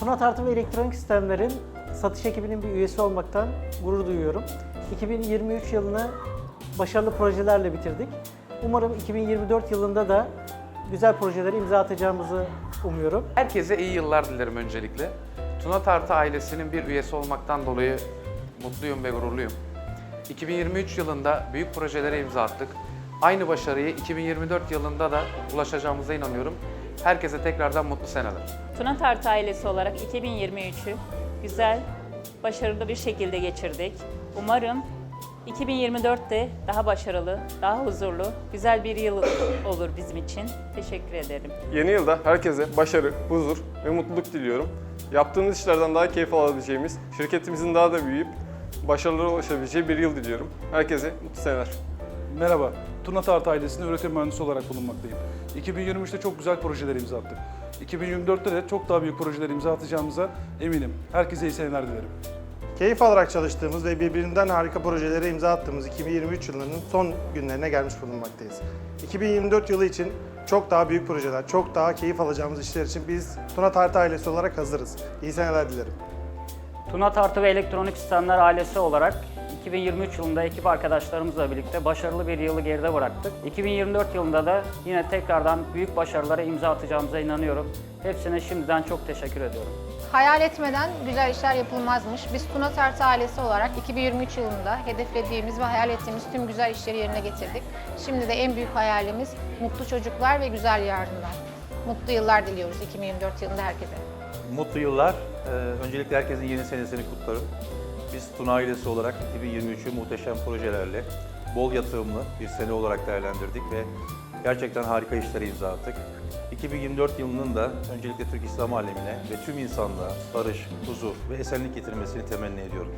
Başarılı Elektronik Sistemler'in satış ekibinin bir üyesi olmaktan gurur duyuyorum. 2023 yılını başarılı projelerle bitirdik. Umarım 2024 yılında da güzel projelere imza atacağımızı umuyorum. Herkese iyi yıllar dilerim öncelikle. Tuna Tartı ailesinin bir üyesi olmaktan dolayı mutluyum ve gururluyum. 2023 yılında büyük projelere imza attık. Aynı başarıyı 2024 yılında da ulaşacağımıza inanıyorum. Herkese tekrardan mutlu seneler. Tuna Tart ailesi olarak 2023'ü güzel, başarılı bir şekilde geçirdik. Umarım 2024'te daha başarılı, daha huzurlu, güzel bir yıl olur bizim için. Teşekkür ederim. Yeni yılda herkese başarı, huzur ve mutluluk diliyorum. Yaptığımız işlerden daha keyif alabileceğimiz, şirketimizin daha da büyüyüp başarılara ulaşabileceği bir yıl diliyorum. Herkese mutlu seneler. Merhaba, Tuna Tart ailesinde üretim mühendisi olarak bulunmaktayım. 2023'te çok güzel projeler imza attık. 2024'te de çok daha büyük projeler imza atacağımıza eminim. Herkese iyi seneler dilerim. Keyif alarak çalıştığımız ve birbirinden harika projelere imza attığımız 2023 yılının son günlerine gelmiş bulunmaktayız. 2024 yılı için çok daha büyük projeler, çok daha keyif alacağımız işler için biz Tuna Tartı ailesi olarak hazırız. İyi seneler dilerim. Tuna Tartı ve Elektronik Sistemler ailesi olarak 2023 yılında ekip arkadaşlarımızla birlikte başarılı bir yılı geride bıraktık. 2024 yılında da yine tekrardan büyük başarılara imza atacağımıza inanıyorum. Hepsine şimdiden çok teşekkür ediyorum. Hayal etmeden güzel işler yapılmazmış. Biz Tuna Tartı ailesi olarak 2023 yılında hedeflediğimiz ve hayal ettiğimiz tüm güzel işleri yerine getirdik. Şimdi de en büyük hayalimiz mutlu çocuklar ve güzel yardımlar. Mutlu yıllar diliyoruz 2024 yılında herkese. Mutlu yıllar. Ee, öncelikle herkesin yeni senesini kutlarım. Biz Tuna ailesi olarak 2023'ü muhteşem projelerle, bol yatırımlı bir sene olarak değerlendirdik ve gerçekten harika işlere imza attık. 2024 yılının da öncelikle Türk İslam alemine ve tüm insanlığa barış, huzur ve esenlik getirmesini temenni ediyorum.